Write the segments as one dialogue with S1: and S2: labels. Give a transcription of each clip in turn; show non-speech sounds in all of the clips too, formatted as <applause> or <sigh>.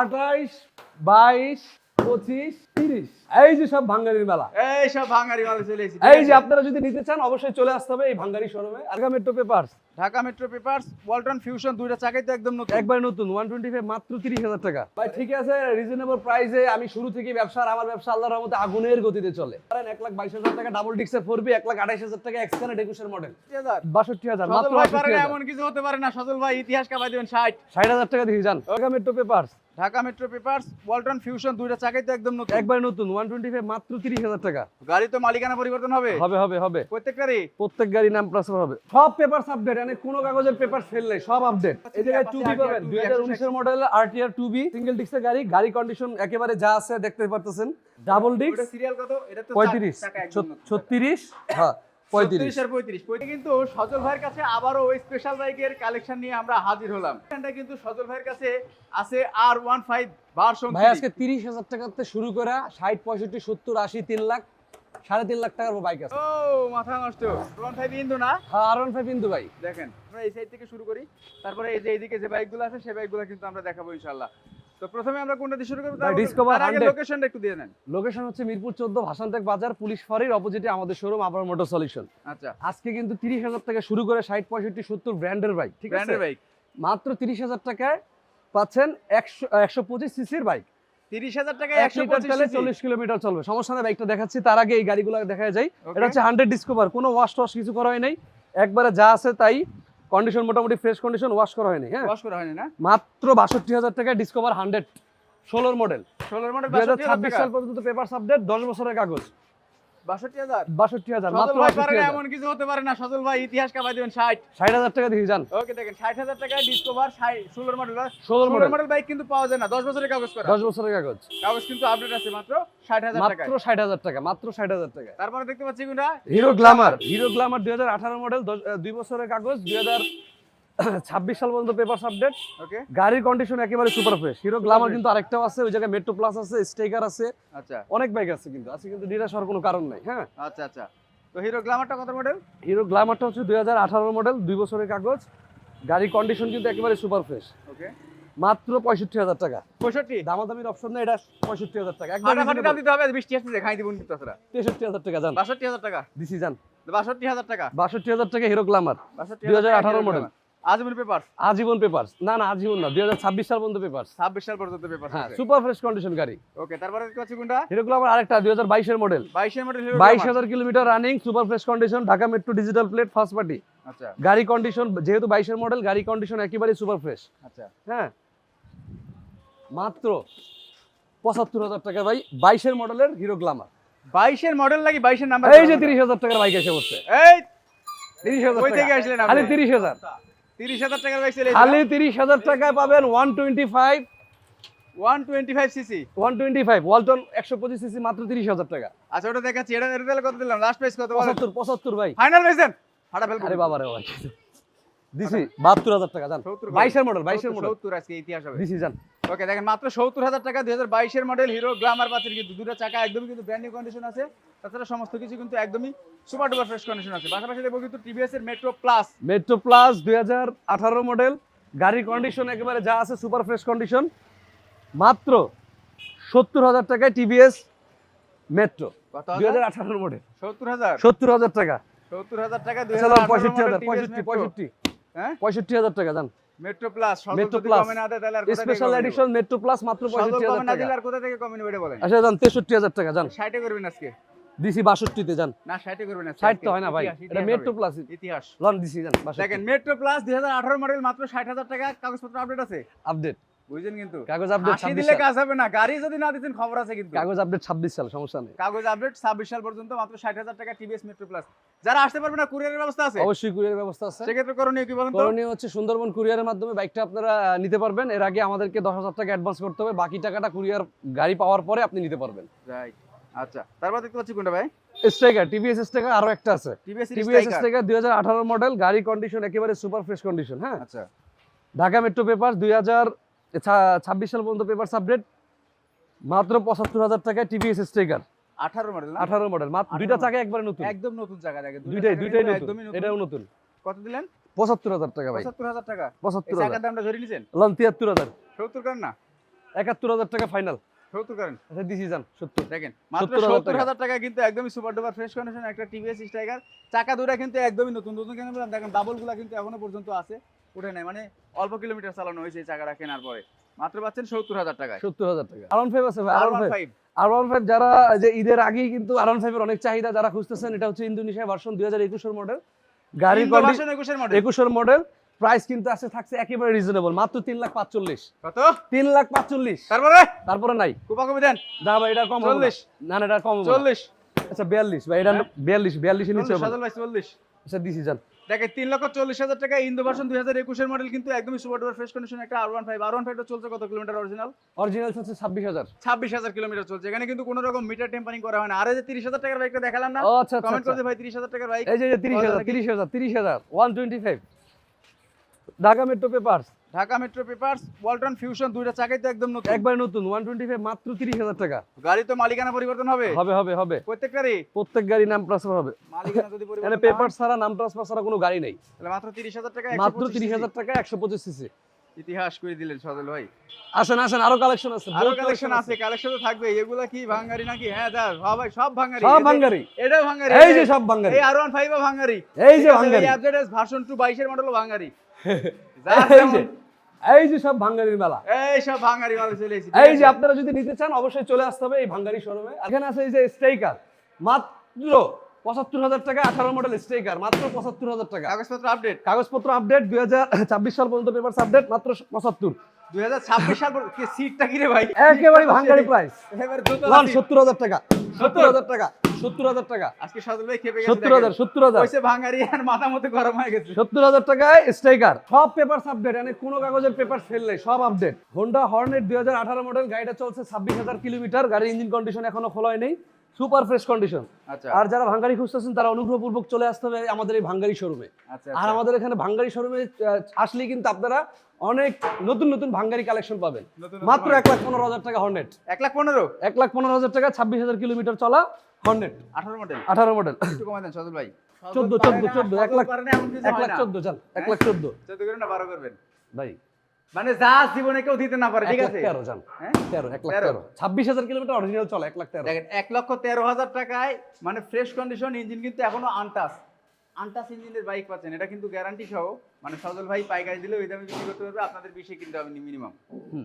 S1: আঠাইশ বাইশ পঁচিশ তিরিশ। এই যে সব ভাঙ্গারির মেলা।
S2: এই সব ভাঙারি মাল চলে এসেছি
S1: এই যে আপনারা যদি নিতে চান অবশ্যই চলে আসতে হবে এই ভাঙ্গারি শোরুমে। আলগা metro paper
S2: Dhaka metro papers Walton fusion দুইটা চাকাই তো একদম নতুন।
S1: একবার নতুন ওয়ান টোয়েন্টি ফাইভ মাত্র তিরিশ হাজার টাকা। ভাই ঠিক আছে রিজনেবল প্রাইসে আমি শুরু থেকে ব্যবসার আমার ব্যবসা আল্লাহর রহমতে আগুনের গতিতে চলে। ধরেন এক লাখ বাইশ হাজার টাকা ডাবল ডিক্সের ফোর বি এক লাখ আঠাইশ হাজার টাকা এক্সকানের একুশের মডেল বাষট্টি হাজার মাত্র
S2: এমন কিছু হতে পারে না। সজল ভাই ইতিহাস কামাই দিবেন ষাট।
S1: ষাট হাজার টাকা দিয়ে যান। Dhaka metro paper
S2: Dhaka metro papers Walton fusion দুইটা চাকাই তো একদম নতুন।
S1: একবার নতুন ওয়ান টোয়েন্টি ফাইভ মাত্র তিরিশ হাজার টাকা।
S2: গাড়ি তো মালিকানা পরিবর্তন হবে?
S1: হবে হবে হবে।
S2: প্রত্যেকটারই
S1: প্রত্যেক গাড়ি নাম প্লাস হবে। সব পেপার আপডেট মানে কোনো কাগজের পেপার ফেল নেই সব আপডেট এই জায়গায় টু বি পাবেন দুই হাজার উনিশের model RTR two B single ডিস্কের গাড়ি গাড়ি কন্ডিশন একেবারে যা আছে দেখতে পারতেছেন। ডাবল ডিস্ক
S2: সিরিয়াল কত? এটা তো
S1: পঁয়ত্রিশ
S2: চাকা একদম নতুন।
S1: ছত্রিশ হ্যাঁ। পঁয়ত্রিশ।
S2: আর পঁয়ত্রিশ। কিন্তু সজল ভাইয়ের কাছে আবারও ওই স্পেশাল বাইকের কালেকশন নিয়ে আমরা হাজির হলাম। এখানটা কিন্তু সজল ভাইয়ের কাছে আছে আর ওয়ান ফাইভ ভার্সন
S1: ভাই আজকে তিরিশ হাজার টাকাতে শুরু করে ষাট পঁয়ষট্টি সত্তর আশি তিন লাখ সাড়ে তিন লাখ টাকার বাইক আছে।
S2: ও মাথা নষ্ট। ওয়ান ফাইভ ইন্দু না?
S1: হ্যাঁ আর ওয়ান ফাইভ কিন্তু ভাই।
S2: দেখেন আমরা এই সাইড থেকে শুরু করি। তারপরে এই যে এইদিকে যে বাইকগুলো আছে সেই বাইকগুলো কিন্তু আমরা দেখাবো ইনশাআল্লাহ। তো প্রথমে আমরা কোনটা দিয়ে শুরু করব?
S1: ভাই,
S2: আগে লোকেশনটা একটু দিয়ে নেন।
S1: লোকেশন হচ্ছে মিরপুর চোদ্দ ভাসানটেক বাজার পুলিশ ফাঁড়ির অপোজিটে আমাদের শোরুম আবার মোটর সলিউশন
S2: আচ্ছা।
S1: আজকে কিন্তু তিরিশ হাজার শুরু করে ষাট পঁয়ষট্টি সত্তর ব্র্যান্ডের বাইক ঠিক আছে?
S2: ব্র্যান্ডের বাইক
S1: মাত্র তিরিশ হাজার টাকায় পাচ্ছেন সিসির বাইক কিলোমিটার চলবে। সমস্যা নেই বাইকটা দেখাচ্ছি। তার আগে এই গাড়িগুলো দেখা যায় এটা হচ্ছে হান্ড্রেড ডিসকভার কোনো ওয়াশ টস কিছু করা হয় নাই। একবারে যা আছে তাই কন্ডিশন মোটামুটি ফ্রেশ কন্ডিশন ওয়াশ করা হয়নি হ্যাঁ?
S2: ওয়াশ করা হয়নি না?
S1: মাত্র বাষট্টি হাজার টাকায় ডিসকভার হান্ড্রেড ষোলোর মডেল
S2: ষোলোর মডেল
S1: দুই হাজার ছাব্বিশ
S2: টাকা
S1: সাল পর্যন্ত পেপার সাবডেট দশ বছরের কাগজ।
S2: এমন কিছু হতে পারে না। সজল ভাই ইতিহাস কামাই দিবেন ষাট।
S1: ষাট হাজার টাকা দিয়ে যান।
S2: ওকে দেখেন ষাট হাজার টাকায় ডিসকভার ষোলোর মডেল
S1: ষোলোর
S2: ষোলোর
S1: মডেল
S2: মডেল বাইক কিন্তু পাওয়া যায় না। দশ বছরের কাগজ করা।
S1: দশ বছরের কাগজ।
S2: কাগজ কিন্তু আপডেট আছে মাত্র ষাট হাজার টাকায়।
S1: মাত্র ষাট হাজার টাকা মাত্র ষাট হাজার টাকা।
S2: তারপরে দেখতে পাচ্ছি
S1: হিরো গ্ল্যামার হিরো গ্ল্যামার দুই হাজার আঠারো মডেল দুই বছরের কাগজ দুই হাজার ছাব্বিশ সাল পর্যন্ত পেপার আপডেট গাড়ির কন্ডিশন একেবারে সুপার ফ্রেশ হিরো গ্ল্যামার কিন্তু আরেকটাও আছে ওই জায়গায় মেট্রো প্লাস আছে স্টেকার আছে
S2: আচ্ছা।
S1: অনেক বাইক আছে কিন্তু আছে কিন্তু নিরাশ হওয়ার কোনো কারণ নাই হ্যাঁ?
S2: আচ্ছা আচ্ছা। তো হিরো গ্ল্যামারটা কত মডেল
S1: হিরো গ্ল্যামারটা হচ্ছে দুই হাজার আঠারো মডেল দুই বছরের কাগজ গাড়ির কন্ডিশন কিন্তু একেবারে সুপার ফ্রেশ
S2: ওকে
S1: মাত্র পঁয়ষট্টি হাজার টাকা।
S2: পঁয়ষট্টি?
S1: দামাদামির অপশন নেই এটা পঁয়ষট্টি হাজার টাকা একদম
S2: দাম দিতে হবে বৃষ্টি আসছে খাই দিব কিন্তু তাছাড়া
S1: তেষট্টি হাজার টাকা যান
S2: বাষট্টি হাজার টাকা?
S1: দিছি যান
S2: বাষট্টি হাজার টাকা
S1: বাষট্টি হাজার টাকা হিরো গ্ল্যামার
S2: বাষট্টি
S1: 2018 মডেল।
S2: আজমির পেপার
S1: আজীবন পেপার না না আজীবন না দুই হাজার ছাব্বিশ সাল পর্যন্ত পেপার
S2: ছাব্বিশ সাল পর্যন্ত পেপার
S1: হ্যাঁ সুপার ফ্রেশ কন্ডিশন গাড়ি।
S2: ওকে তারপরে দেখতে পাচ্ছি কোনটা?
S1: হিরো গ্ল্যামার আরেকটা দুই হাজার বাইশের মডেল
S2: বাইশের মডেল হিরো
S1: বাইশ হাজার kilometre running super fresh condition Dhaka metro digital plate first party
S2: আচ্ছা।
S1: গাড়ি কন্ডিশন যেহেতু বাইশের মডেল গাড়ি কন্ডিশন একেবারে সুপার ফ্রেশ
S2: আচ্ছা।
S1: হ্যাঁ। মাত্র পঁচাত্তর হাজার টাকা ভাই বাইশের মডেলের হিরো গ্লামার
S2: বাইশের মডেল নাকি বাইশের নাম্বার
S1: এই যে তিরিশ হাজার টাকার বাইক এসে পড়ছে।
S2: এই
S1: তিরিশ হাজার
S2: কই থেকে আসলেন আপনি?
S1: তিরিশ হাজার।
S2: তিরিশ হাজার টাকার বাইক চলে
S1: খালি তিরিশ হাজার টাকায় পাবেন one twenty five.
S2: One twenty five CC.
S1: One twenty five Walton একশো পঁচিশ সিসি মাত্র তিরিশ হাজার টাকা।
S2: আচ্ছা ওটা দেখাচ্ছি। এটা তাহলে কত দিলাম? লাস্ট প্রাইস কত
S1: ভাই।
S2: ফাইনাল পেয়েছেন হাঁটা ফেল
S1: আরে বাবা রে দিছি টাকা জান। বাইশের মডেল বাইশের মডেল
S2: সত্তর আজকে ইতিহাস হবে।
S1: দিছি জান।
S2: ওকে দেখেন মাত্র সত্তর হাজার টাকা দুই হাজার বাইশের মডেল হিরো গ্লামার পাচ্ছেন কিন্তু। দুটো চাকা একদমই কিন্তু ব্র্যান্ড নিউ কন্ডিশন আছে। তাছাড়া সমস্ত কিছু কিন্তু একদমই সুপার ডুপার ফ্রেশ কন্ডিশন আছে। পাশাপাশি দেখব কিন্তু টিভিএস এর মেট্রো প্লাস
S1: মেট্রো প্লাস দুই হাজার আঠারো মডেল গাড়ির কন্ডিশন একেবারে যা আছে সুপার ফ্রেশ কন্ডিশন মাত্র সত্তর হাজার টাকায় টিভিএস মেট্রো দুই হাজার আঠারো মডেল
S2: সত্তর হাজার?
S1: সত্তর হাজার টাকা।
S2: সত্তর হাজার টাকা দুই
S1: আচ্ছা,
S2: হাজার
S1: পঁয়ষট্টি হাজার পঁয়ষট্টি
S2: পঁয়ষট্টি। হ্যাঁ?
S1: পঁয়ষট্টি হাজার টাকা জান।
S2: Metro plus metro plus
S1: special edition metro plus মাত্র পঁয়ষট্টি হাজার টাকা।
S2: কোথা থেকে কমে নেবে বলেন।
S1: আচ্ছা জান তেষট্টি হাজার টাকা জান।
S2: ষাটে করবেন আজকে?
S1: দিছি বাষট্টিতে যান
S2: না ষাটে করবেন
S1: ষাট তো হয় না ভাই এটা মেট্রো প্লাস
S2: ইতিহাস।
S1: লন দিছি যান
S2: দেখেন মেট্রো প্লাস দুই হাজার আঠারো মডেল মাত্র ষাট হাজার টাকা কাগজপত্র আপডেট আছে?
S1: আপডেট
S2: বুঝছেন কিন্তু?
S1: কাগজ আপডেট
S2: হাসি
S1: ছাব্বিশ
S2: দিলে কাজ হবে না গাড়ি যদি না দিতেন খবর আছে কিন্তু।
S1: কাগজ আপডেট ছাব্বিশ সাল সমস্যা নেই।
S2: কাগজ আপডেট ছাব্বিশ সাল পর্যন্ত মাত্র ষাট হাজার টাকা টিভিএস মেট্রো প্লাস যারা আসতে পারবে না কুরিয়ারের ব্যবস্থা আছে?
S1: অবশ্যই কুরিয়ার ব্যবস্থা আছে।
S2: সেক্ষেত্রে করণীয় কি বলেন তো?
S1: করণীয় হচ্ছে সুন্দরবন কুরিয়ারের মাধ্যমে বাইকটা আপনারা নিতে পারবেন। এর আগে আমাদেরকে দশ হাজার টাকা অ্যাডভান্স করতে হবে। বাকি টাকাটা কুরিয়ার গাড়ি পাওয়ার পরে আপনি নিতে পারবেন।
S2: রাইট আচ্ছা তারপর দেখতে পাচ্ছি কোনটা ভাই?
S1: স্ট্রাইকার টিভিএস স্ট্রাইকার আরও একটা আছে।
S2: টিভিএস
S1: স্ট্রাইকার মডেল গাড়ি কন্ডিশন একেবারে সুপার ফ্রেশ কন্ডিশন হ্যাঁ?
S2: আচ্ছা।
S1: ঢাকা মেট্রো পেপার দুই হাজার ছাব্বিশ সাল পর্যন্ত পেপার আপডেট মাত্র পঁচাত্তর হাজার টাকায় টিভিএস স্ট্রাইকার
S2: আঠারো মডেল
S1: আঠারো মডেল মাত্র দুইটা চাকা একবারে নতুন।
S2: একদম নতুন জায়গা দেখে
S1: দুইটাই দুইটাই নতুন এটাও নতুন।
S2: কত দিলেন?
S1: পঁচাত্তর হাজার টাকা ভাই।
S2: পঁচাত্তর হাজার টাকা।
S1: পঁচাত্তর হাজার।
S2: দামটা ধরে
S1: লন তিয়াত্তর হাজার।
S2: সত্তর করেন না?
S1: একাত্তর হাজার টাকা ফাইনাল
S2: সত্তর করেন?
S1: আচ্ছা দিছি যান। সত্তর
S2: দেখেন মাত্র সত্তর হাজার টাকা। কিন্তু একদমই সুপার ডুপার ফ্রেশ কন্ডিশন একটা টিভিএস স্ট্রাইকার চাকা দুটা কিন্তু একদমই নতুন নতুন দেখেন ডাবলগুলা কিন্তু এখনও পর্যন্ত আছে। উঠে নাই মানে অল্প কিলোমিটার চালানো হয়েছে এই চাকাটা কেনার পরে। মাত্র পাচ্ছেন সত্তর হাজার টাকায়।
S1: সত্তর হাজার টাকা। আর ওয়ান ফাইভ আছে ভাই
S2: আর
S1: R
S2: one
S1: one five
S2: five
S1: R one five যারা যে ঈদের আগেই কিন্তু আর ওয়ান ফাইভের অনেক চাহিদা যারা খুঁজতেছেন এটা হচ্ছে ইন্দোনেশিয়া ভার্সন দুই হাজার একুশের মডেল গাড়ির কন্ডিশন
S2: একুশের মডেল
S1: একুশের মডেল প্রাইস কিন্তু আছে থাকছে একেবারে রিজনেবল মাত্র তিন লাখ পাঁচচল্লিশ।
S2: কত?
S1: তিন লাখ পাঁচচল্লিশ।
S2: তারপরে?
S1: তারপরে নাই।
S2: কুপা কমে দেন।
S1: না ভাই এটা কম
S2: চল্লিশ।
S1: না না এটা কম
S2: চল্লিশ।
S1: আচ্ছা বিয়াল্লিশ। ভাই এটা
S2: হ্যাঁ?
S1: বিয়াল্লিশ বিয়াল্লিশের নিচে
S2: ভাই চল্লিশ।
S1: আচ্ছা দিছি যান।
S2: দেখেন তিন লক্ষ চল্লিশ হাজার টাকা ইন্দো ভার্সন দুই হাজার একুশের মডেল কিন্তু একদমই সুপার ডুপার ফ্রেশ কন্ডিশন একটা R one five R one five চলছে কত কিলোমিটার অরিজিনাল
S1: অরিজিনাল চলছে ছাব্বিশ হাজার।
S2: ছাব্বিশ হাজার কিলোমিটার চলছে। এখানে কিন্তু কোনো রকম মিটার টেম্পারিং করা হয় না। আর এই যে তিরিশ হাজার টাকার বাইকটা দেখালাম না
S1: আচ্ছা আচ্ছা,
S2: কমেন্ট
S1: আচ্ছা।
S2: করতে ভাই তিরিশ হাজার টাকার বাইক
S1: এই যে তিরিশ হাজার তিরিশ হাজার তিরিশ হাজার one twenty five Dhaka metro papers
S2: Dhaka metro papers Walton fusion দুইটা চাকাই তো একদম নতুন।
S1: একবার নতুন ওয়ান টোয়েন্টি ফাইভ মাত্র তিরিশ হাজার টাকা।
S2: গাড়ি তো মালিকানা পরিবর্তন হবে?
S1: হবে হবে হবে।
S2: প্রত্যেকটারই
S1: প্রত্যেক গাড়ি নাম ট্রান্সফার হবে।
S2: মালিকানা যদি পরিবর্তন
S1: পেপার
S2: পেপার
S1: ছাড়া নাম ট্রান্সফার ছাড়া কোনো গাড়ি নেই।
S2: তাহলে মাত্র তিরিশ হাজার টাকা
S1: মাত্র
S2: 125
S1: তিরিশ হাজার টাকা একশো পঁচিশ সিসি
S2: ইতিহাস করে দিলেন সজল ভাই?
S1: আসেন আসেন আরও কালেকশন আছে। আরও
S2: কালেকশন আছে কালেকশন তো থাকবে। এগুলা কি ভাঙ্গারি নাকি? হ্যাঁ দা সব ভাই সব ভাঙ্গারি।
S1: সব ভাঙ্গারি।
S2: এটাও ভাঙ্গারি।
S1: এই যে সব ভাঙ্গারি।
S2: এই আর ওয়ান ফাইভ ভাঙ্গারি।
S1: এই যে ভাঙ্গারি।
S2: এই অ্যাপডেট ভার্সন টু বাইশের মডেল ভাঙ্গারি। <laughs> যা
S1: এই যে সব ভাঙ্গারির মেলা।
S2: এই সব ভাঙ্গারি মেলা চলে এসেছে
S1: এই যে আপনারা যদি নিতে চান অবশ্যই চলে আসতে হবে এই ভাঙ্গারি শোরুমে। এখানে আছে এই যে স্ট্রাইকার মাত্র পঁচাত্তর হাজার টাকা আঠারো মডেল স্ট্রাইকার মাত্র পঁচাত্তর হাজার টাকা।
S2: কাগজপত্র আপডেট।
S1: কাগজপত্র আপডেট দুই হাজার ছাব্বিশ সাল পর্যন্ত পেপার আপডেট মাত্র পঁচাত্তর।
S2: দুই হাজার ছাব্বিশ সাল কি সিটটা কি রে ভাই?
S1: একেবারে ভাঙ্গারি প্রাইস
S2: এবারে দোতলা
S1: লন
S2: seat।
S1: সত্তর হাজার টাকা। সত্তর? হাজার টাকা সত্তর হাজার টাকা।
S2: আজকে সজল ভাই খেপে গেছে
S1: সত্তর হাজার সত্তর হাজার।
S2: কইছে ভাঙ্গারি আর মাথা মতো গরম হয়ে গেছে।
S1: সত্তর হাজার টাকায় স্ট্রাইকার। সব পেপার আপডেট মানে কোনো কাগজের পেপার ফেল নেই সব আপডেট হোন্ডা হর্নেট দুই হাজার আঠারো মডেল গাড়িটা চলছে ছাব্বিশ হাজার কিলোমিটার গাড়ির ইঞ্জিন কন্ডিশন এখনও খোলা নেই সুপার ফ্রেশ কন্ডিশন
S2: আচ্ছা।
S1: আর যারা ভাঙ্গারি খুঁজতেছেন তারা অনুগ্রহপূর্বক চলে আসতে হবে আমাদের এই ভাঙ্গারি শোরুমে
S2: আচ্ছা
S1: আর আমাদের এখানে ভাঙ্গারি শোরুমে আসলে কিন্তু আপনারা অনেক নতুন নতুন ভাঙ্গারি কালেকশন পাবেন। মাত্র এক লাখ পনেরো হাজার টাকা হর্নেট
S2: এক লাখ পনেরো?
S1: এক লাখ পনেরো হাজার টাকা ছাব্বিশ হাজার কিলোমিটার চলা হর্নেট
S2: আঠারো মডেল
S1: আঠারো মডেল
S2: একটু কমাই দেন সজল ভাই।
S1: চোদ্দ চোদ্দ চোদ্দ এক লাখ এক লাখ চোদ্দ চান এক লাখ চোদ্দ।
S2: চোদ্দ করে না বারো করবেন।
S1: ভাই।
S2: মানে যা জীবনে কেউ দিতে না পারে ঠিক আছে?
S1: তেরো
S2: হ্যাঁ?
S1: তেরো এক লাখ।
S2: তেরো।
S1: ছাব্বিশ হাজার কিলোমিটার অরিজিনাল চলে এক লাখ তেরো।
S2: দেখেন এক লক্ষ তেরো হাজার টাকায় মানে ফ্রেশ কন্ডিশন ইঞ্জিন কিন্তু এখনও আনটাস আনটাস ইঞ্জিনের বাইক পাচ্ছেন এটা কিন্তু গ্যারান্টি সহ। মানে সজল ভাই পাইকারি দিলে ওই দামে বিক্রি করতে পারবে আপনাদের বেশি কিনতে হবে মিনিমাম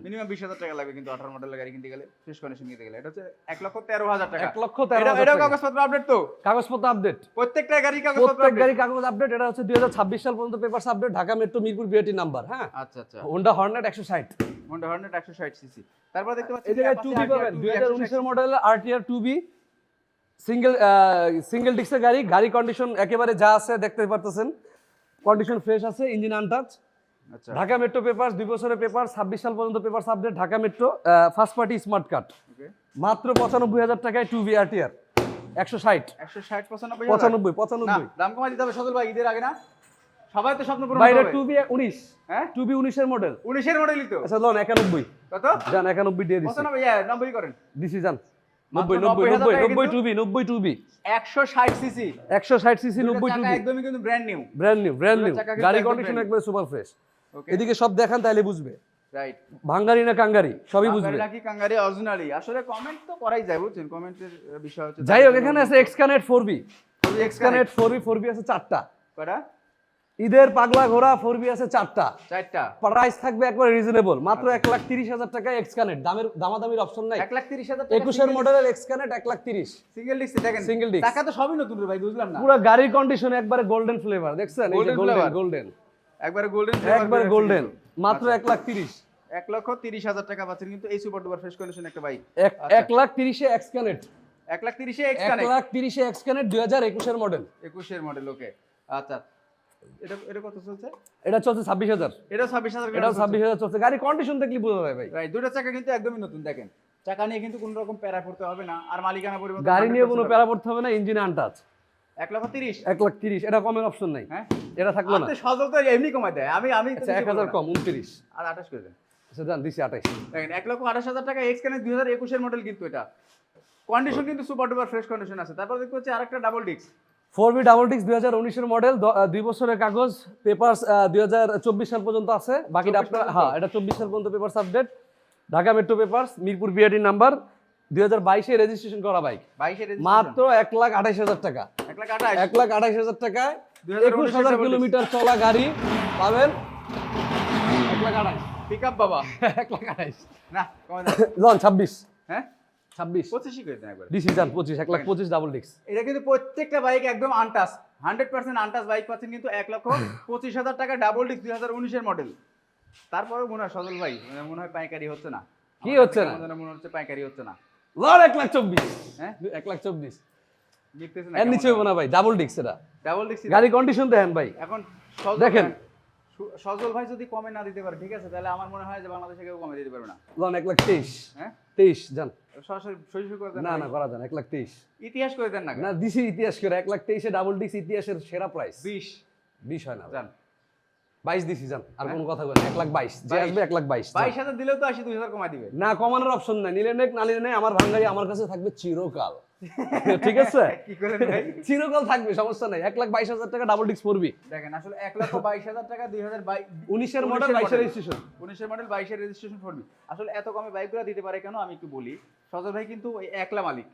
S2: মিনিমাম বিশ হাজার টাকা লাগবে কিন্তু আঠারো মডেলের গাড়ি কিনতে গেলে ফ্রেশ কন্ডিশন কিনতে গেলে। এটা হচ্ছে এক লক্ষ তেরো হাজার টাকা।
S1: এক লক্ষ তেরো
S2: এটা। কাগজপত্র আপডেট তো?
S1: কাগজপত্র আপডেট
S2: প্রত্যেকটা গাড়ি কাগজপত্র
S1: প্রত্যেক গাড়ি কাগজ আপডেট এটা হচ্ছে দুই হাজার ছাব্বিশ সাল পর্যন্ত paper update Dhaka metro Mirpur BRT number হ্যাঁ?
S2: আচ্ছা আচ্ছা।
S1: হোন্ডা হর্নেট একশো ষাট।
S2: হন্ডা হর্নেট একশো ষাট সিসি তারপর দেখতে পাচ্ছি
S1: এই জায়গায় টু বি পাবেন দুই হাজার উনিশের model RTR two B single single ডিস্কের গাড়ি গাড়ি কন্ডিশন একেবারে যা আছে দেখতে পারতেছেন। কন্ডিশন ফ্রেশ আছে ইঞ্জিন আনটাচ
S2: আচ্ছা।
S1: ঢাকা মেট্রো পেপার দুই বছরের পেপার ছাব্বিশ সাল পর্যন্ত paper update Dhaka metro first party smart card মাত্র পঁচানব্বই হাজার টাকায় টু বি আরটিআর একশো ষাট।
S2: একশো ষাট পঁচানব্বই
S1: পঁচানব্বই পঁচানব্বই।
S2: দাম কমাই দিতে হবে সজল ভাই ঈদের আগে না? সবাই তো স্বপ্ন পূরণ
S1: বাইরে টু বি উনিশ।
S2: হ্যাঁ?
S1: টু বি উনিশের মডেল
S2: উনিশের মডেলই তো।
S1: আচ্ছা লোন একানব্বই।
S2: কত?
S1: যান একানব্বই দিয়ে দিচ্ছি
S2: হ্যাঁ নব্বই করেন।
S1: দিছি যান। নব্বই নব্বই নব্বই নব্বই
S2: কিন্তু-
S1: নব্বই টু
S2: একশো ষাট সিসি।
S1: একশো ষাট সিসি নব্বই টু
S2: একদমই কিন্তু brand new
S1: brand new new গাড়ি কন্ডিশন একবারে সুপার ফ্রেশ এদিকে সব দেখান তাহলে বুঝবে।
S2: রাইট
S1: ভাঙ্গারি না কাঙ্গারি সবই বুঝবে।
S2: নাকি কাঙ্গারি অরিজিনালি আসলে কমেন্ট তো করাই যায় বুঝছেন? কমেন্টের বিষয় হচ্ছে
S1: যাই হোক এখানে আছে এক্সকানেট ফোর বি
S2: এক্সকানেট
S1: এক্সকানেট ফোর বি ফোর বি আছে চারটা।
S2: কটা?
S1: ঈদের পাগলা ঘোড়া ফোর বি আছে চারটা।
S2: চারটা।
S1: প্রাইস থাকবে একবার রিজনেবল মাত্র এক লাখ তিরিশ হাজার টাকা এক্সকানেট দামের দামাদামির অপশন নাই।
S2: এক লাখ তিরিশ হাজার
S1: একুশের মডেলের এক্সকানেট এক লাখ তিরিশ।
S2: সিঙ্গেল ডিস্ক দেখেন।
S1: Single disc।
S2: টাকা তো সবই নতুন ভাই বুঝলাম না।
S1: পুরো গাড়ির কন্ডিশন একবারে গোল্ডেন ফ্লেভার দেখছেন? গোল্ডেন গোল্ডেন
S2: একবারে গোল্ডেন
S1: একবারে গোল্ডেন মাত্র এক লাখ তিরিশ।
S2: এক লক্ষ তিরিশ হাজার টাকা পাচ্ছেন কিন্তু এই সুপার ডুপার ফ্রেশ কন্ডিশন একটা বাইক
S1: এক এক লাখ তিরিশে এক্সকানেট
S2: এক লাখ তিরিশে
S1: এক
S2: এক্সকানেক্ট
S1: লাখ তিরিশে এক্সকানেট দুই হাজার একুশের মডেল
S2: একুশের মডেল ওকে আচ্ছা। এটা এটা কত চলছে?
S1: এটা চলছে ছাব্বিশ হাজার।
S2: এটা ছাব্বিশ হাজার
S1: এটাও ছাব্বিশ হাজার চলছে। গাড়ি কন্ডিশন দেখলে বোঝা যায় ভাই।
S2: রাইট দুটো চাকা কিন্তু একদমই নতুন দেখেন। চাকা নিয়ে কিন্তু কোনো রকম প্যারা পড়তে হবে না আর মালিকানা পরিবর্তন
S1: গাড়ি নিয়ে কোনো প্যারা পড়তে হবে না ইঞ্জিন আনটাচ
S2: এক লক্ষ তিরিশ?
S1: এক লাখ তিরিশ এটা কমের অপশন নাই।
S2: হ্যাঁ?
S1: এটা থাকল না।
S2: সজল তো এমনি কমাই দেয়। আমি
S1: আচ্ছা এক হাজার কম উনত্রিশ।
S2: আর আঠাশ করে দেন।
S1: আচ্ছা দিছি
S2: দেখেন এক লক্ষ আঠাশ হাজার টাকা এক্স কানে দুই হাজার একুশের মডেল কিন্তু এটা। কন্ডিশন কিন্তু সুপার ডুপার ফ্রেশ কন্ডিশন আছে। তারপর দেখতে হচ্ছে আরেকটা double disc
S1: four B double ডিক্স দুই হাজার উনিশের মডেল দুই বছরের কাগজ পেপার দুই হাজার চব্বিশ সাল পর্যন্ত আছে। বাকিটা আপনার হ্যাঁ এটা চব্বিশ সাল পর্যন্ত paper update Dhaka metro papers Mirpur BRT number দুই হাজার বাইশে রেজিস্ট্রেশন করা বাইক মাত্র এক লাখ আঠাইশ হাজার টাকা।
S2: এক লাখ
S1: আঠাইশ। হাজার টাকায়
S2: 2019
S1: একুশ হাজার। কিলোমিটার চলা গাড়ি পাবেন। এক লাখ আঠাইশ। <laughs>
S2: পিক আপ বাবা।
S1: এক লাখ আঠাইশ।
S2: না?
S1: লন ছাব্বিশ।
S2: হ্যাঁ?
S1: ছাব্বিশ।
S2: পঁচিশই করে দেন একবার।
S1: ডিসি যান পঁচিশ এক লাখ পঁচিশ ডাবল ডিক্স
S2: এটা কিন্তু প্রত্যেকটা বাইক একদম untouch hundred percent untouch bike পাচ্ছেন কিন্তু এক লক্ষ পঁচিশ হাজার টাকা ডাবল ডিস্ক দুই হাজার উনিশের মডেল তারপরেও মনে হয় সজল ভাই মানে মনে হয় পাইকারি হচ্ছে না।
S1: কি হচ্ছে না?
S2: মনে হচ্ছে পাইকারি হচ্ছে না।
S1: লন এক লাখ চব্বিশ।
S2: হ্যাঁ?
S1: এক লাখ চব্বিশ। এর নিচে না ভাই ডাবল ডিক্স এটা
S2: ডাবল ডিস্ক
S1: গাড়ি কন্ডিশন দেখেন। ভাই।
S2: এখন
S1: দেখেন।
S2: সজল ভাই যদি কমে না দিতে পারে ঠিক আছে? তাহলে আমার মনে হয় যে বাংলাদেশে কেউ কমে দিতে পারবে না।
S1: লন এক লাখ তেইশ
S2: হ্যাঁ?
S1: তেইশ যান
S2: সরাসরি সরাসরি করে দেন
S1: না না করা যান এক লাখ তেইশ
S2: ইতিহাস করে দেন না
S1: না দিছি ইতিহাস করে এক লাখ তেইশে ডাবল ডিক্স ইতিহাসের সেরা প্রাইস
S2: বিশ।
S1: বিশ হয় না।
S2: যান
S1: বাইশ দিছি আর কোনো কথা বলেন এক লাখ বাইশ। যে। আসবে এক লাখ বাইশ
S2: বাইশ হাজার দিলেও তো আশি দুই হাজার কমাই দিবে।
S1: না কমানোর অপশন নাই নিলে নেক না নিলে নেই আমার ভাঙ্গারি আমার কাছে থাকবে চিরকাল। <laughs> ঠিক আছে? <laughs> চিরকাল থাকবে সমস্যা নাই। এক লাখ বাইশ হাজার টাকা ডাবল ডিক্স পড়বি।
S2: দেখেন আসলে এক লাখ বাইশ হাজার টাকা দুই হাজার
S1: উনিশের মডেল বাইশের রেজিস্ট্রেশন
S2: উনিশের মডেল বাইশের রেজিস্ট্রেশন পড়বি। আসলে এত কমে বাইকগুলো দিতে পারে কেন? আমি একটু বলি। সজল ভাই কিন্তু ওই একলা মালিক।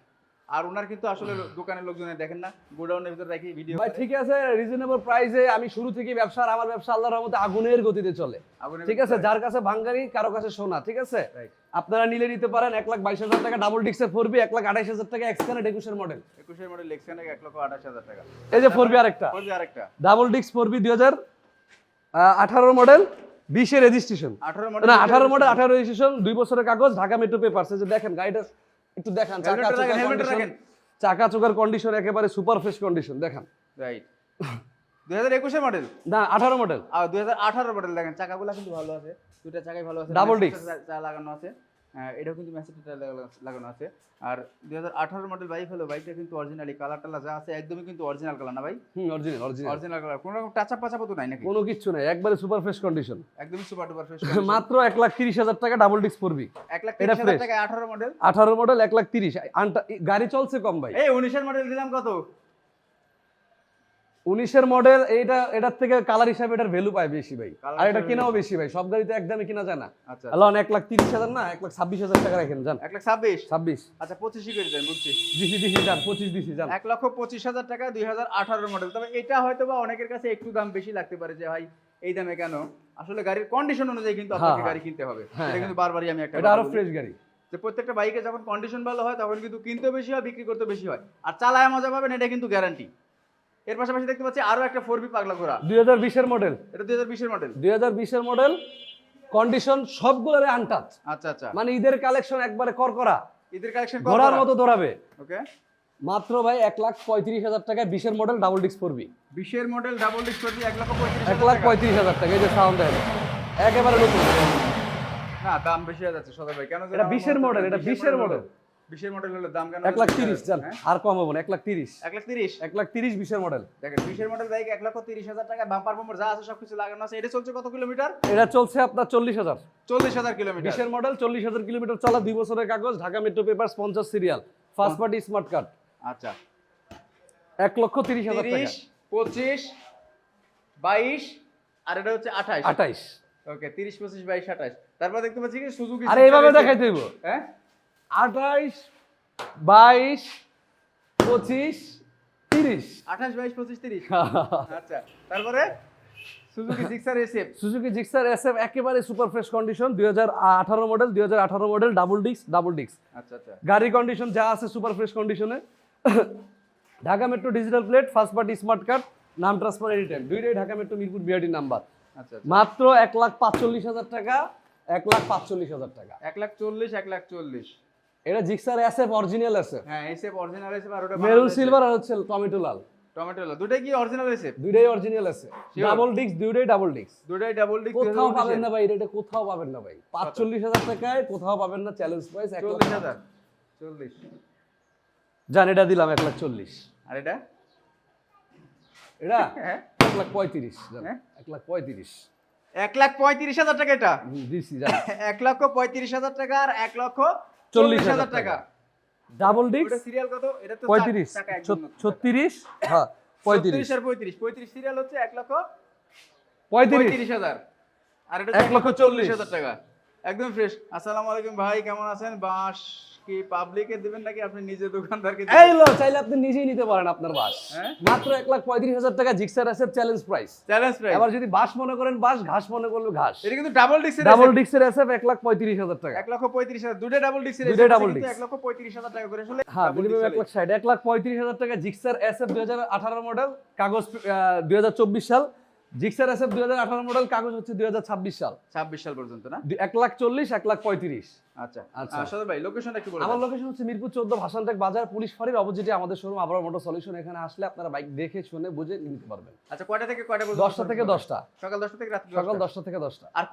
S2: আর ওনার কিন্তু আসলে দোকানের দেখেন না গোডাউনের ভিতরে রাখি ভিডিও
S1: ভাই ঠিক আছে রিজনেবল প্রাইসে আমি শুরু থেকে ব্যবসা আর আমার ব্যবসা আল্লাহর রহমতে আগুনের গতিতে চলে। ঠিক আছে যার কাছে ভাঙ্গারি কারও কাছে সোনা ঠিক আছে? আপনারা নিলে নিতে পারেন এক লাখ বাইশ হাজার টাকা ডাবল ডিক্সের ফোরবি এক লাখ আঠাইশ হাজার টাকা এক্সকানেট একুশের মডেল
S2: একুশের মডেল এক লক্ষ আঠাশ হাজার টাকা।
S1: এই যে ফোরবি আরেকটা।
S2: করবি আরেকটা।
S1: ডাবল ডিক্স ফোরবি দুই হাজার আঠারো মডেল বিশে রেজিস্ট্রেশন
S2: আঠারো
S1: না আঠারো মডেল আঠারো রেজিস্ট্রেশন দুই বছরের কাগজ ঢাকা মেট্রো পেপার যে দেখেন গাড়িটা একটু দেখান চাকা
S2: রাখেন।
S1: চাকা চোকার কন্ডিশন একেবারে সুপার ফ্রেশ কন্ডিশন দেখান।
S2: রাইট দুই হাজার একুশে মডেল
S1: না আঠারো মডেল
S2: আর দুই হাজার আঠারো মডেল দেখেন চাকাগুলো কিন্তু ভালো আছে। দুইটা চাকাই ভালো আছে। ডাবল
S1: ডিস্ক
S2: চা- চা লাগানো আছে। এটাও কিন্তু ম্যাসেজ লাগানো আছে। আর দুই হাজার আঠারো মডেল বাইক হলো বাইকটা কিন্তু অরিজিনালি কালার টালার যা আছে একদমই কিন্তু অরিজিনাল কালার না ভাই?
S1: Hmm original original
S2: original colour কোনো রকম টাচা পাচাপা তো নাই নাকি?
S1: কোনো কিচ্ছু নাই একবারে সুপার ফ্রেশ কন্ডিশন
S2: একদমই সুপার ডুপার ফ্রেশ
S1: মাত্র এক লাখ তিরিশ হাজার টাকা ডাবল ডিস্ক পড়বি।
S2: এক লাখ তিরিশ হাজার টাকা আঠারো মডেল
S1: আঠারো মডেল এক লাখ তিরিশ। গাড়ি চলছে কম ভাই।
S2: এই উনিশের মডেল দিলাম কত?
S1: উনিশের মডেল এইটা এটার থেকে কালার হিসাবে এটার ভ্যালু পায় বেশি ভাই। আর এটা কেনাও বেশি। ভাই। সব গাড়িতে একদমই কিনা যায় না।
S2: আচ্ছা
S1: আল্লাহ এক লাখ তিরিশ হাজার না এক লাখ ছাব্বিশ হাজার টাকা রাখেন যান
S2: এক লাখ ছাব্বিশ?
S1: ছাব্বিশ।
S2: আচ্ছা পঁচিশই করে দেন বুঝছি।
S1: ডিসি ডিসি যান পঁচিশ ডিসি যান
S2: এক লক্ষ পঁচিশ হাজার টাকা দুই হাজার আঠারো মডেল তবে এটা হয়তো বা অনেকের কাছে একটু দাম বেশি লাগতে পারে যে ভাই এই দামে কেন? আসলে গাড়ির কন্ডিশন অনুযায়ী কিন্তু আপনাকে
S1: হ্যাঁ,
S2: গাড়ি কিনতে হবে।
S1: হ্যাঁ,
S2: এটা কিন্তু বারবারই আমি একটা
S1: এটা
S2: আরও
S1: ফ্রেশ গাড়ি।
S2: যে প্রত্যেকটা বাইকে যখন কন্ডিশন ভালো হয় তখন কিন্তু কিনতেও বেশি হয় বিক্রি করতে বেশি হয়। আর চালায় মজা পাবেন এটা কিন্তু গ্যারান্টি এর পাশাপাশি দেখতে পাচ্ছি আরও একটা ফোর বি পাগলা ঘোড়া।
S1: দুই হাজার বিশের মডেল
S2: এটা দুই হাজার বিশের মডেল
S1: দুই হাজার বিশের মডেল কন্ডিশন সবগুলোরে আনটাচ
S2: আচ্ছা আচ্ছা।
S1: মানে ঈদের কালেকশন একবারে করকরা
S2: ঈদের কালেকশন
S1: ঘোড়ার মতো দৌড়াবে।
S2: ওকে
S1: মাত্র ভাই এক লাখ পঁয়ত্রিশ হাজার টাকায় বিশের মডেল ডাবল ডিস্ক পড়বি
S2: বিশের মডেল ডাবল ডিস্ক করবি এক লাখ পঁয়ত্রিশ
S1: এক লাখ পঁয়ত্রিশ হাজার টাকা এই যে সাউন্ড দেয় একেবারে নতুন।
S2: না দাম বেশি হয়ে যাচ্ছে সদাই ভাই। কেন
S1: এটা বিশের মডেল এটা বিশের মডেল
S2: বিশের মডেল হলো দাম কেন
S1: এক লাখ তিরিশ জান
S2: হ্যাঁ?
S1: আর কম হব না এক লাখ তিরিশ।
S2: এক লাখ তিরিশ?
S1: এক লাখ তিরিশ বিশের মডেল
S2: দেখেন বিশের মডেল বাইক এক লক্ষ তিরিশ হাজার টাকা বাম্পার বাম্পার যা আছে সবকিছু লাগানো আছে। এটা চলছে কত কিলোমিটার?
S1: এটা চলছে আপনার চল্লিশ হাজার।
S2: চল্লিশ হাজার কিলোমিটার।
S1: বিশের মডেল চল্লিশ হাজার কিলোমিটার চলা দুই বছরের কাগজ ঢাকা মেট্রো পেপার পঞ্চাশ serial first party smart card
S2: আচ্ছা।
S1: এক লক্ষ তিরিশ হাজার
S2: তিরিশ পঁচিশ বাইশ আর এটা হচ্ছে আঠাশ।
S1: আঠাইশ
S2: ওকে তিরিশ পঁচিশ বাইশ আঠাশ। তারপর দেখতে পাচ্ছি কি? সুজুকি
S1: আরে এইভাবে দেখাই দেব
S2: হ্যাঁ?
S1: আঠাইশ বাইশ পঁচিশ তিরিশ।
S2: আঠাশ বাইশ পঁচিশ তিরিশ। আচ্ছা তারপরে? Suzuki Gixxer SF
S1: Suzuki Gixxer একেবারে সুপার ফ্রেশ কন্ডিশন দুই হাজার আঠারো মডেল দুই model double disc double disc
S2: আচ্ছা আচ্ছা।
S1: গাড়ি কন্ডিশন যা আছে সুপার ফ্রেশ কন্ডিশনে Dhaka metro digital plate first party smart card নাম ট্রান্সফার এনি টাইম দুইটাই Dhaka metro Mirpur BRT number. মাত্র এক লাখ পাঁচচল্লিশ হাজার টাকা এক লাখ পাঁচচল্লিশ হাজার টাকা।
S2: এক লাখ চল্লিশ এক লাখ চল্লিশ।
S1: এটা Gixxer S F original F
S2: হ্যাঁ এসএফ অরিজিনাল এসএফ আর ওটা
S1: মেরুন সিলভার আর হচ্ছে টমেটো লাল।
S2: টমেটো লাল। দুটাই কি অরিজিনাল এসএফ?
S1: দুইটাই অরিজিনাল আছে ডাবল ডিস্ক দুইটাই ডাবল ডিস্ক
S2: দুটাই ডাবল ডিক
S1: কোথাও পাবেন না ভাই এটা কোথাও পাবেন না ভাই। পাঁচচল্লিশ হাজার টাকায় কোথাও পাবেন না চ্যালেঞ্জ প্রাইস এক লাখ
S2: চল্লিশ হাজার। চল্লিশ।
S1: জান এটা দিলাম এক লাখ চল্লিশ।
S2: আর এটা?
S1: এটা? <laughs>
S2: হ্যাঁ।
S1: এক লাখ পঁয়ত্রিশ জান,
S2: হ্যাঁ?
S1: এক লাখ পঁয়ত্রিশ।
S2: এক লাখ পঁয়ত্রিশ হাজার টাকা এটা?
S1: দিছি <laughs>
S2: এক লক্ষ পঁয়ত্রিশ হাজার টাকা আর এক লক্ষ
S1: চল্লিশ হাজার
S2: টাকা।
S1: ডাবল ডিস্ক
S2: সিরিয়াল কত? এটা তো
S1: পঁয়ত্রিশ। ছত্রিশ? হ্যাঁ পঁয়ত্রিশ।
S2: আর পঁয়ত্রিশ। পঁয়ত্রিশ সিরিয়াল হচ্ছে এক লক্ষ
S1: পঁয়ত্রিশ।
S2: হাজার। আর এটা
S1: এক লক্ষ চল্লিশ।
S2: হাজার টাকা। একদম ফ্রেশ আসসালামু আলাইকুম ভাই কেমন আছেন? বাঁশ কি পাবলিকে দিবেন নাকি আপনি নিজে দোকানদারকে
S1: এই লো চাইলে আপনি নিজেই নিতে পারেন আপনার বাস।
S2: হ্যাঁ?
S1: মাত্র এক লাখ পঁয়ত্রিশ হাজার টাকা Gixxer challenge price
S2: challenge price
S1: এবার যদি বাস মনে করেন বাস ঘাস মনে করলে ঘাস।
S2: এটা কিন্তু ডাবল ডিক্সের
S1: ডাবল ডিক্সের এসএফ এক লাখ পঁয়ত্রিশ হাজার টাকা।
S2: এক লক্ষ পঁয়ত্রিশ হাজার দুটো ডাবল ডিক্সের
S1: দুটোই double disc।
S2: এক লক্ষ পঁয়ত্রিশ হাজার টাকা করে। আসলে
S1: হ্যাঁ মিনিমাম এক লাখ ষাট এক লাখ পঁয়ত্রিশ হাজার টাকা জিক্সার এসএফ দুই হাজার আঠারো মডেল কাগজ দুই হাজার চব্বিশ সাল। জিক্সার এসএফ দুই হাজার আঠারো মডেল কাগজ হচ্ছে দুই হাজার ছাব্বিশ সাল।
S2: ছাব্বিশ সাল পর্যন্ত না?
S1: এক লাখ চল্লিশ এক লাখ পঁয়ত্রিশ।
S2: আচ্ছা।
S1: আচ্ছা।
S2: সদর ভাই লোকেশনটা কি বলবেন
S1: আমার লোকেশন হচ্ছে মিরপুর চোদ্দ ভাসানটেক বাজার পুলিশ ফাঁড়ির অপোজিটে আমাদের শোরুম আবার মোটর সলিউশন এখানে আসলে আপনারা বাইক দেখে শুনে বুঝে নিতে পারবেন।
S2: আচ্ছা কয়টা থেকে কয়টা
S1: দশটা থেকে দশটা।
S2: সকাল দশটা থেকে রাত
S1: সকাল দশটা থেকে দশটা।
S2: আর